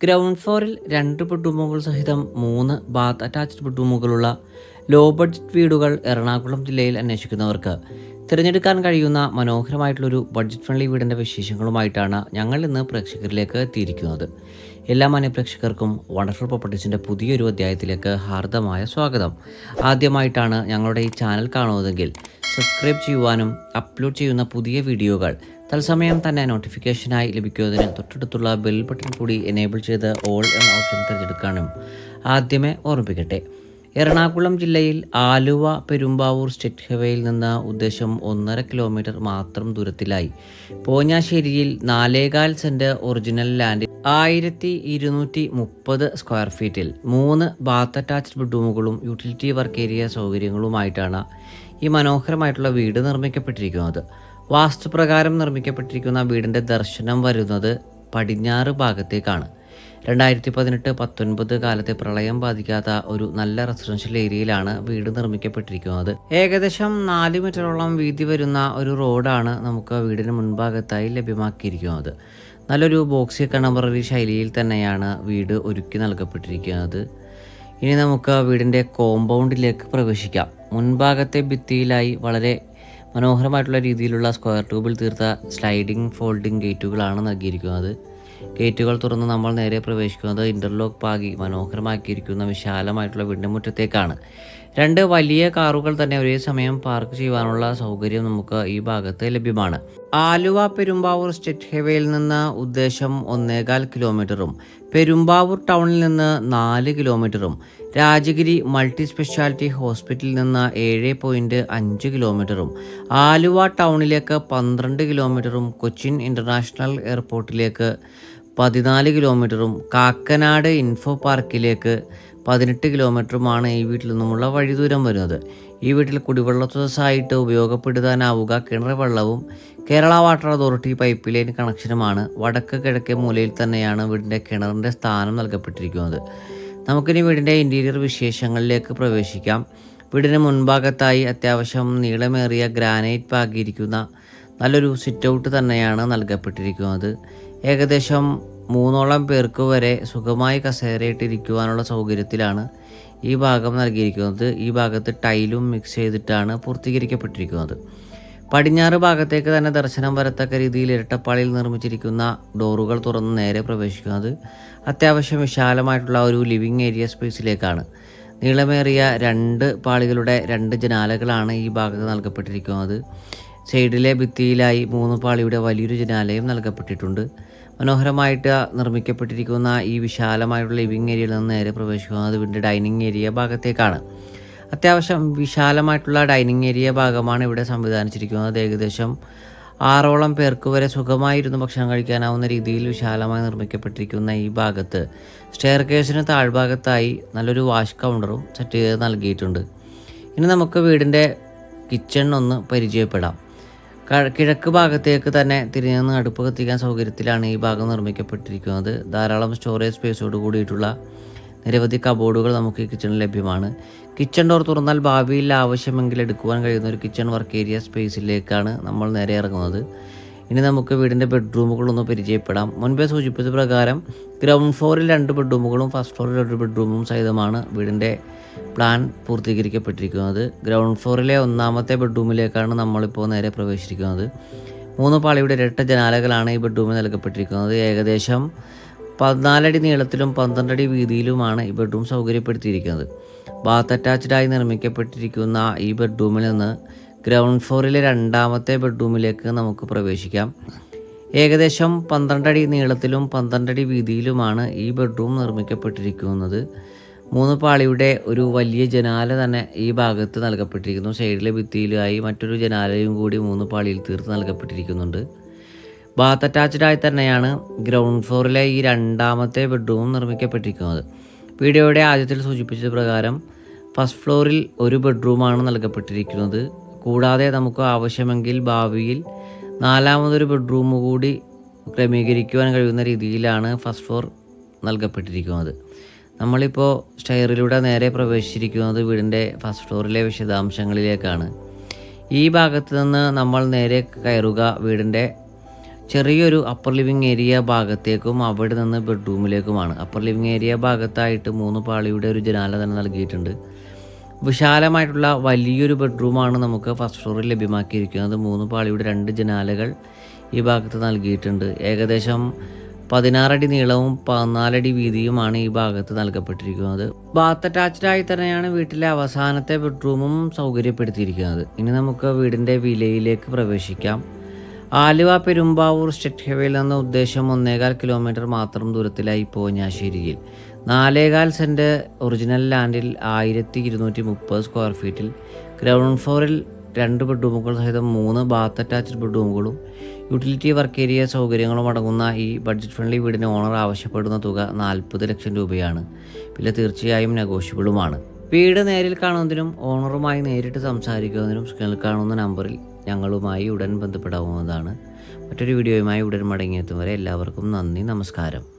Ground ഫ്ലോറിൽ രണ്ട് ബെഡ്റൂമുകൾ സഹിതം മൂന്ന് ബാത്ത് അറ്റാച്ച്ഡ് ബെഡ്റൂമുകളുള്ള ലോ ബഡ്ജറ്റ് വീടുകൾ എറണാകുളം ജില്ലയിൽ അന്വേഷിക്കുന്നവർക്ക് തിരഞ്ഞെടുക്കാൻ കഴിയുന്ന മനോഹരമായിട്ടുള്ളൊരു ബഡ്ജറ്റ് ഫ്രണ്ട്ലി വീടിന്റെ വിശേഷങ്ങളുമായിട്ടാണ് ഞങ്ങൾ ഇന്ന് പ്രേക്ഷകരിലേക്ക് എത്തിയിരിക്കുന്നത്. എല്ലാ മനപ്രേക്ഷകർക്കും വണ്ടർഫുൾ പ്രോപ്പർട്ടീസിന്റെ പുതിയൊരു അധ്യായത്തിലേക്ക് ഹാർദമായ സ്വാഗതം. ആദ്യമായിട്ടാണ് ഞങ്ങളുടെ ഈ ചാനൽ കാണുന്നതെങ്കിൽ സബ്സ്ക്രൈബ് ചെയ്യുവാനും അപ്ലോഡ് ചെയ്യുന്ന പുതിയ വീഡിയോകൾ തത്സമയം തന്നെ നോട്ടിഫിക്കേഷനായി ലഭിക്കുന്നതിന് തൊട്ടടുത്തുള്ള ബെൽ ബട്ടൺ കൂടി എനേബിൾ ചെയ്ത് ഓൾ എന്ന ഓപ്ഷൻ തിരഞ്ഞെടുക്കാനും ആദ്യമേ ഓർമ്മിപ്പിക്കട്ടെ. എറണാകുളം ജില്ലയിൽ ആലുവ പെരുമ്പാവൂർ സ്റ്റേറ്റ് ഹൈവേയിൽ നിന്ന് ഉദ്ദേശം ഒന്നര കിലോമീറ്റർ മാത്രം ദൂരത്തിലായി. പോഞ്ഞാശ്ശേരിയിൽ നാലേകാൽ സെന്റ് ഒറിജിനൽ ലാൻഡ് ആയിരത്തി ഇരുന്നൂറ്റി മുപ്പത് സ്ക്വയർ ഫീറ്റിൽ മൂന്ന് ബാത്ത് അറ്റാച്ച്ഡ് ബെഡ്റൂമുകളും യൂട്ടിലിറ്റി വർക്ക് ഏരിയ സൗകര്യങ്ങളുമായിട്ടാണ് ഈ മനോഹരമായിട്ടുള്ള വീട് നിർമ്മിക്കപ്പെട്ടിരിക്കുന്നത്. വാസ്തുപ്രകാരം നിർമ്മിക്കപ്പെട്ടിരിക്കുന്ന വീടിന്റെ ദർശനം വരുന്നത് പടിഞ്ഞാറ് ഭാഗത്തേക്കാണ്. രണ്ടായിരത്തി പതിനെട്ട് പത്തൊൻപത് കാലത്തെ പ്രളയം ബാധിക്കാത്ത ഒരു നല്ല റെസിഡൻഷ്യൽ ഏരിയയിലാണ് വീട് നിർമ്മിക്കപ്പെട്ടിരിക്കുന്നത്. ഏകദേശം നാല് മീറ്ററോളം വീതി വരുന്ന ഒരു റോഡാണ് നമുക്ക് വീടിന് മുൻഭാഗത്തായി ലഭ്യമാക്കിയിരിക്കുന്നത്. നല്ലൊരു ബോക്സി കണമ്പററി ശൈലിയിൽ തന്നെയാണ് വീട് ഒരുക്കി നൽകപ്പെട്ടിരിക്കുന്നത്. ഇനി നമുക്ക് വീടിന്റെ കോമ്പൗണ്ടിലേക്ക് പ്രവേശിക്കാം. മുൻഭാഗത്തെ ഭിത്തിയിലായി വളരെ മനോഹരമായിട്ടുള്ള രീതിയിലുള്ള സ്ക്വയർ ട്യൂബിൽ തീർത്ത സ്ലൈഡിംഗ് ഫോൾഡിംഗ് ഗേറ്റുകളാണ് നൽകിയിരിക്കുന്നത്. ഗേറ്റുകൾ തുറന്ന് നമ്മൾ നേരെ പ്രവേശിക്കുന്നത് ഇന്റർലോക്ക് പാകി മനോഹരമാക്കിയിരിക്കുന്ന വിശാലമായിട്ടുള്ള വീടിന്റെ മുറ്റത്തേക്കാണ് രണ്ട് വലിയ കാറുകൾ തന്നെ ഒരേ സമയം പാർക്ക് ചെയ്യുവാനുള്ള സൗകര്യം നമുക്ക് ഈ ഭാഗത്ത് ലഭ്യമാണ്. ആലുവ പെരുമ്പാവൂർ സ്റ്റേറ്റ് ഹൈവേയിൽ നിന്ന് ഉദ്ദേശം ഒന്നേകാൽ കിലോമീറ്ററും പെരുമ്പാവൂർ ടൗണിൽ നിന്ന് നാല് കിലോമീറ്ററും രാജഗിരി മൾട്ടി സ്പെഷ്യാലിറ്റി ഹോസ്പിറ്റലിൽ നിന്ന് ഏഴ് പോയിന്റ് അഞ്ച് കിലോമീറ്ററും ആലുവ ടൗണിലേക്ക് പന്ത്രണ്ട് കിലോമീറ്ററും കൊച്ചിൻ ഇന്റർനാഷണൽ എയർപോർട്ടിലേക്ക് പതിനാല് കിലോമീറ്ററും കാക്കനാട് ഇൻഫോ പാർക്കിലേക്ക് പതിനെട്ട് കിലോമീറ്ററുമാണ് ഈ വീട്ടിൽ നിന്നുമുള്ള വഴി ദൂരം വരുന്നത്. ഈ വീട്ടിൽ കുടിവെള്ള സ്രോതസ്സായിട്ട് ഉപയോഗപ്പെടുത്താനാവുക കിണർ വെള്ളവും Kerala water authority pipe line കണക്ഷനുമാണ് വടക്ക് കിഴക്കേ മൂലയിൽ തന്നെയാണ് വീടിന്റെ കിണറിന്റെ സ്ഥാനം നൽകപ്പെട്ടിരിക്കുന്നത്. നമുക്കിനി വീടിന്റെ ഇന്റീരിയർ വിശേഷങ്ങളിലേക്ക് പ്രവേശിക്കാം. വീടിന് മുൻഭാഗത്തായി അത്യാവശ്യം നീളമേറിയ ഗ്രാനൈറ്റ് പാകിയിരിക്കുന്ന നല്ലൊരു സിറ്റ് ഔട്ട് തന്നെയാണ് നൽകപ്പെട്ടിരിക്കുന്നത്. ഏകദേശം മൂന്നോളം പേർക്ക് വരെ സുഖമായി കസേരയിട്ടിരിക്കുവാനുള്ള സൗകര്യത്തിലാണ് ഈ ഭാഗം നൽകിയിരിക്കുന്നത്. ഈ ഭാഗത്ത് ടൈലും മിക്സ് ചെയ്തിട്ടാണ് പൂർത്തീകരിക്കപ്പെട്ടിരിക്കുന്നത്. പടിഞ്ഞാറ് ഭാഗത്തേക്ക് തന്നെ ദർശനം വരത്തക്ക രീതിയിൽ ഇരട്ടപ്പാളിയിൽ നിർമ്മിച്ചിരിക്കുന്ന ഡോറുകൾ തുറന്ന് നേരെ പ്രവേശിക്കുന്നത് അത്യാവശ്യം വിശാലമായിട്ടുള്ള ഒരു ലിവിങ് ഏരിയ സ്പേസിലേക്കാണ്. നീളമേറിയ രണ്ട് പാളികളുടെ രണ്ട് ജനാലകളാണ് ഈ ഭാഗത്ത് നൽകപ്പെട്ടിരിക്കുന്നത്. സൈഡിലെ ഭിത്തിയിലായി മൂന്ന് പാളിയുടെ വലിയൊരു ജനാലയും നൽകപ്പെട്ടിട്ടുണ്ട്. മനോഹരമായിട്ട് നിർമ്മിക്കപ്പെട്ടിരിക്കുന്ന ഈ വിശാലമായിട്ടുള്ള ലിവിങ് ഏരിയയിൽ നിന്ന് നേരെ പ്രവേശിക്കുന്നത് വീണ്ടും ഡൈനിങ് ഏരിയ ഭാഗത്തേക്കാണ്. അത്യാവശ്യം വിശാലമായിട്ടുള്ള ഡൈനിങ് ഏരിയ ഭാഗമാണ് ഇവിടെ സംവിധാനിച്ചിരിക്കുന്നത്. ഏകദേശം ആറോളം പേർക്ക് വരെ സുഖമായിരുന്നു ഭക്ഷണം കഴിക്കാനാവുന്ന രീതിയിൽ വിശാലമായി നിർമ്മിക്കപ്പെട്ടിരിക്കുന്ന ഈ ഭാഗത്ത്. സ്റ്റെയർ കേസിന് താഴ്ഭാഗത്തായി നല്ലൊരു വാഷ് കൗണ്ടറും സെറ്റ് ചെയ്ത് നൽകിയിട്ടുണ്ട്. ഇനി നമുക്ക് വീടിന്റെ കിച്ചൺ ഒന്ന് പരിചയപ്പെടാം. കിഴക്ക് ഭാഗത്തേക്ക് തന്നെ തിരിഞ്ഞു അടുപ്പ് കത്തിക്കാൻ സൗകര്യത്തിലാണ് ഈ ഭാഗം നിർമ്മിക്കപ്പെട്ടിരിക്കുന്നത്. ധാരാളം സ്റ്റോറേജ് സ്പേസോട് കൂടിയിട്ടുള്ള നിരവധി കബോർഡുകൾ നമുക്ക് ഈ കിച്ചണിൽ ലഭ്യമാണ്. കിച്ചൺ ഡോർ തുറന്നാൽ ഭാവിയിൽ ആവശ്യമെങ്കിൽ എടുക്കുവാൻ കഴിയുന്ന ഒരു കിച്ചൺ വർക്ക് ഏരിയ സ്പേസിലേക്കാണ് നമ്മൾ നേരെ ഇറങ്ങുന്നത്. ഇനി നമുക്ക് വീടിന്റെ ബെഡ്റൂമുകളൊന്ന് പരിചയപ്പെടാം. മുൻപേ സൂചിപ്പിച്ച പ്രകാരം ഗ്രൗണ്ട് ഫ്ലോറിൽ രണ്ട് ബെഡ്റൂമുകളും ഫസ്റ്റ് ഫ്ലോറിൽ ഒരു ബെഡ്റൂമും സഹിതമാണ് വീടിന്റെ പ്ലാൻ പൂർത്തീകരിക്കപ്പെട്ടിരിക്കുന്നത്. ഗ്രൗണ്ട് ഫ്ലോറിലെ ഒന്നാമത്തെ ബെഡ്റൂമിലേക്കാണ് നമ്മളിപ്പോൾ നേരെ പ്രവേശിച്ചിരിക്കുന്നത്. മൂന്ന് പാളിയുടെ ഇരട്ട ജനാലകളാണ് ഈ ബെഡ്റൂമിൽ നൽകപ്പെട്ടിരിക്കുന്നത്. ഏകദേശം പതിനാലടി നീളത്തിലും പന്ത്രണ്ടടി വീതിയിലുമാണ് ഈ ബെഡ്റൂം സൗകര്യപ്പെടുത്തിയിരിക്കുന്നത്. ബാത്ത് അറ്റാച്ച്ഡായി നിർമ്മിക്കപ്പെട്ടിരിക്കുന്ന ഈ ബെഡ്റൂമിൽ നിന്ന് ഗ്രൗണ്ട് ഫ്ലോറിലെ രണ്ടാമത്തെ ബെഡ്റൂമിലേക്ക് നമുക്ക് പ്രവേശിക്കാം. ഏകദേശം പന്ത്രണ്ടടി നീളത്തിലും പന്ത്രണ്ടടി വീതിയിലുമാണ് ഈ ബെഡ്റൂം നിർമ്മിക്കപ്പെട്ടിരിക്കുന്നത്. മൂന്ന് പാളിയുടെ ഒരു വലിയ ജനാല തന്നെ ഈ ഭാഗത്ത് നൽകപ്പെട്ടിരിക്കുന്നു. സൈഡിലെ ഭിത്തിയിലായി മറ്റൊരു ജനാലയും കൂടി മൂന്ന് പാളിയിൽ തീർത്ത് നൽകപ്പെട്ടിരിക്കുന്നുണ്ട്. ബാത്ത് അറ്റാച്ച്ഡായി തന്നെയാണ് ഗ്രൗണ്ട് ഫ്ലോറിലെ ഈ രണ്ടാമത്തെ ബെഡ്റൂം നിർമ്മിക്കപ്പെട്ടിരിക്കുന്നത്. വീഡിയോയുടെ ആദ്യത്തിൽ സൂചിപ്പിച്ചത് പ്രകാരം ഫസ്റ്റ് ഫ്ലോറിൽ ഒരു ബെഡ്റൂമാണ് നൽകപ്പെട്ടിരിക്കുന്നത്. കൂടാതെ നമുക്ക് ആവശ്യമെങ്കിൽ ഭാവിയിൽ നാലാമതൊരു ബെഡ്റൂം കൂടി ക്രമീകരിക്കുവാൻ കഴിയുന്ന രീതിയിലാണ് ഫസ്റ്റ് ഫ്ലോർ നൽകപ്പെട്ടിരിക്കുന്നത്. നമ്മളിപ്പോൾ സ്റ്റെയറിലൂടെ നേരെ പ്രവേശിച്ചിരിക്കുന്നത് വീടിന്റെ ഫസ്റ്റ് ഫ്ലോറിലെ വിശദാംശങ്ങളിലേക്കാണ്. ഈ ഭാഗത്ത് നിന്ന് നമ്മൾ നേരെ കയറുക വീടിന്റെ ചെറിയൊരു അപ്പർ ലിവിങ് ഏരിയ ഭാഗത്തേക്കും അവിടെ നിന്ന് ബെഡ്റൂമിലേക്കുമാണ് അപ്പർ ലിവിങ് ഏരിയ ഭാഗത്തായിട്ട് മൂന്ന് പാളിയുടെ ഒരു ജനാല തന്നെ നൽകിയിട്ടുണ്ട്. വിശാലമായിട്ടുള്ള വലിയൊരു ബെഡ്റൂമാണ് നമുക്ക് ഫസ്റ്റ് ഫ്ലോറിൽ ലഭ്യമാക്കിയിരിക്കുന്നത്. മൂന്ന് പാളിയുടെ രണ്ട് ജനാലകൾ ഈ ഭാഗത്ത് നൽകിയിട്ടുണ്ട്. ഏകദേശം പതിനാറടി നീളവും പതിനാലടി വീതിയുമാണ് ഈ ഭാഗത്ത് നൽകപ്പെട്ടിരിക്കുന്നത്. ബാത്ത് അറ്റാച്ച്ഡ് ആയി തന്നെയാണ് വീട്ടിലെ അവസാനത്തെ ബെഡ്റൂമും സൗകര്യപ്പെടുത്തിയിരിക്കുന്നത്. ഇനി നമുക്ക് വീടിന്റെ വിലയിലേക്ക് പ്രവേശിക്കാം. ആലുവ പെരുമ്പാവൂർ സ്റ്റേറ്റ് ഹൈവേയിൽ നിന്ന് ഉദ്ദേശം ഒന്നേകാൽ കിലോമീറ്റർ മാത്രം ദൂരത്തിലായി പോഞ്ഞാശ്ശേരിയിൽ നാലേകാൽ സെന്റ് ഒറിജിനൽ ലാൻഡിൽ ആയിരത്തി ഇരുന്നൂറ്റി മുപ്പത് സ്ക്വയർ ഫീറ്റിൽ ഗ്രൗണ്ട് ഫ്ലോറിൽ രണ്ട് ബെഡ്റൂമുകൾ സഹിതം മൂന്ന് ബാത്ത് അറ്റാച്ച്ഡ് ബെഡ്റൂമുകളും യൂട്ടിലിറ്റി വർക്ക് ഏരിയ സൗകര്യങ്ങളും അടങ്ങുന്ന ഈ ബഡ്ജറ്റ് ഫ്രണ്ട്ലി വീടിന് ഓണർ ആവശ്യപ്പെടുന്ന തുക നാൽപ്പത് ലക്ഷം രൂപയാണ്. വില തീർച്ചയായും നെഗോഷ്യബിളുമാണ്. വീട് നേരിൽ കാണുന്നതിനും ഓണറുമായി നേരിട്ട് സംസാരിക്കുന്നതിനും സ്ക്രീനിൽ കാണുന്ന നമ്പറിൽ ഞങ്ങളുമായി ഉടൻ ബന്ധപ്പെടാവുന്നതാണ്. മറ്റൊരു വീഡിയോയുമായി ഉടൻ മടങ്ങിയെത്തും വരെ എല്ലാവർക്കും നന്ദി നമസ്കാരം.